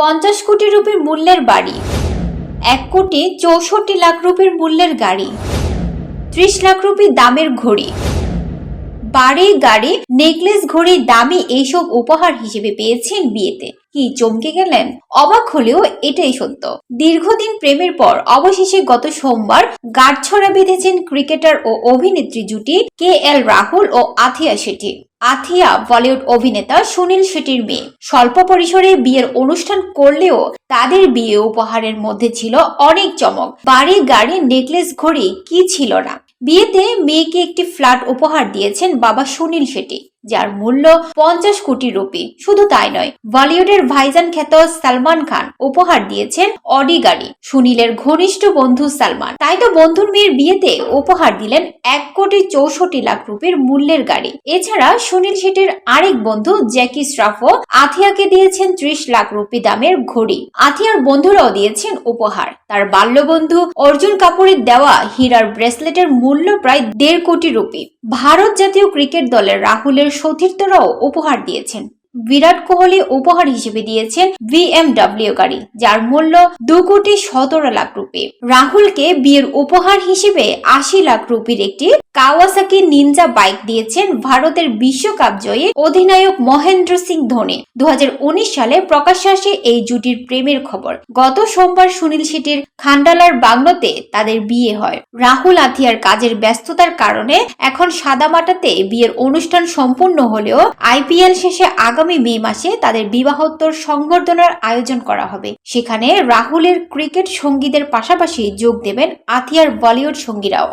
পঞ্চাশ কোটি রুপির মূল্যের বাড়ি, এক কোটি চৌষট্টি লাখ রুপির মূল্যের গাড়ি, ত্রিশ লাখ রুপি দামের ঘড়ি। বাড়ি গাড়ি, নেকলেস ঘড়ি, দামি এইসব উপহার হিসেবে পেয়েছেন বিয়েতে। কি চমকে গেলেন? অবাক হলেও এটাই সত্য। দীর্ঘদিন প্রেমের পর অবশেষে গত সোমবার গাঁটছড়া বেঁধেছেন ক্রিকেটার ও অভিনেত্রী জুটি কে এল রাহুল ও আথিয়া শেঠি। আথিয়া বলিউড অভিনেতা সুনীল শেঠির মেয়ে। স্বল্প পরিসরে বিয়ের অনুষ্ঠান করলেও তাদের বিয়ে উপহারের মধ্যে ছিল অনেক চমক। বাড়ি গাড়ি, নেকলেস ঘড়ি, কি ছিল না? বিয়েতে মেয়েকে একটি ফ্ল্যাট উপহার দিয়েছেন বাবা সুনীল শেঠি যার মূল্য পঞ্চাশ কোটি রুপি। শুধু তাই নয়, বলিউডের ভাইজান খ্যাত সালমান খান উপহার দিয়েছেন অডি গাড়ি। সুনীলের ঘনিষ্ঠ বন্ধু সালমান। তাই তো বন্ধুর মেয়ের বিয়েতে উপহার দিলেন এক কোটি চৌষট্টি লাখ রুপির মূল্যের গাড়ি। এছাড়া সুনীল শেঠির আরেক বন্ধু জ্যাকি শ্রাফও আথিয়াকে দিয়েছেন ত্রিশ লাখ রুপি দামের ঘড়ি। আথিয়ার বন্ধুরাও দিয়েছেন উপহার। তার বাল্যবন্ধু অর্জুন কাপুরের দেওয়া হীরার ব্রেসলেটের মূল্য প্রায় দেড় কোটি রুপি। ভারত জাতীয় ক্রিকেট দলের রাহুলের সতীর্থরাও উপহার দিয়েছেন। বিরাট কোহলি উপহার হিসেবে দিয়েছেন বিএমডাব্লিউ গাড়ি, যার মূল্য দু কোটি সতেরো লাখ রুপি। রাহুলকে বিয়ের উপহার হিসেবে আশি লাখ রুপির একটি কাওয়াসাকি নিনজা বাইক দিয়েছেন ভারতের বিশ্বকাপ জয়ী অধিনায়ক মহেন্দ্র সিং ধোনি। দু হাজার উনিশ সালে প্রকাশ্যে আসে এই জুটির প্রেমের খবর। গত সোমবার সুনীল শেঠির খান্ডালার বাংলোতে তাদের বিয়ে হয়। রাহুল আথিয়ার কাজের ব্যস্ততার কারণে এখন সাদামাটাতে বিয়ের অনুষ্ঠান সম্পূর্ণ হলেও আইপিএল শেষে আগামী মে মাসে তাদের বিবাহোত্তর সংবর্ধনার আয়োজন করা হবে। সেখানে রাহুলের ক্রিকেট সঙ্গীদের পাশাপাশি যোগ দেবেন আথিয়ার বলিউড সঙ্গীরাও।